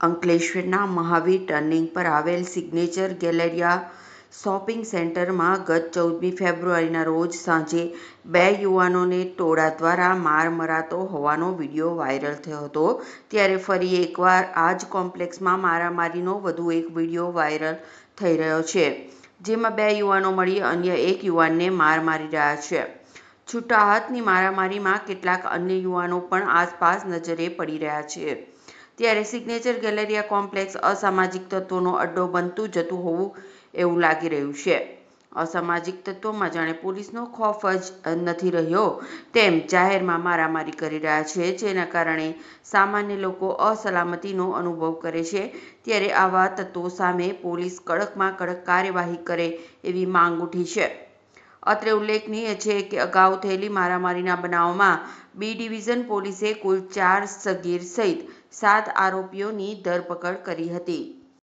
અંકલેશ્વરના મહાવીર ટર્નિંગ પર આવેલ સિગ્નેચર ગેલેરિયા શોપિંગ સેન્ટરમાં ગત ચૌદમી ફેબ્રુઆરીના રોજ સાંજે બે યુવાનોને ટોળા દ્વારા માર મરાતો હોવાનો વીડિયો વાયરલ થયો હતો. ત્યારે ફરી એકવાર આ જ કોમ્પ્લેક્સમાં મારામારીનો વધુ એક વીડિયો વાયરલ થઈ રહ્યો છે, જેમાં બે યુવાનો મળી અન્ય એક યુવાનને માર મારી રહ્યા છે. છૂટા હાથની મારામારીમાં કેટલાક અન્ય યુવાનો પણ આસપાસ નજરે પડી રહ્યા છે. ત્યારે સિગ્નેચર ગેલેરિયા કોમ્પ્લેક્સ અસામાજિક તત્વોનો અડ્ડો બનતું જતું હોવું એવું લાગી રહ્યું છે. અસામાજિક તત્વોમાં જાણે પોલીસનો ખોફ જ નથી રહ્યો તેમ જાહેરમાં મારામારી કરી રહ્યા છે, જેના કારણે સામાન્ય લોકો અસલામતીનો અનુભવ કરે છે. ત્યારે આવા તત્વો સામે પોલીસ કડકમાં કડક કાર્યવાહી કરે એવી માંગ ઉઠી છે. અત્રે ઉલ્લેખનીય છે કે અગાઉ થયેલી મારામારીના બનાવમાં બી ડિવિઝન પોલીસે કુલ ચાર સગીર સહિત સાત આરોપીઓની ધરપકડ કરી હતી.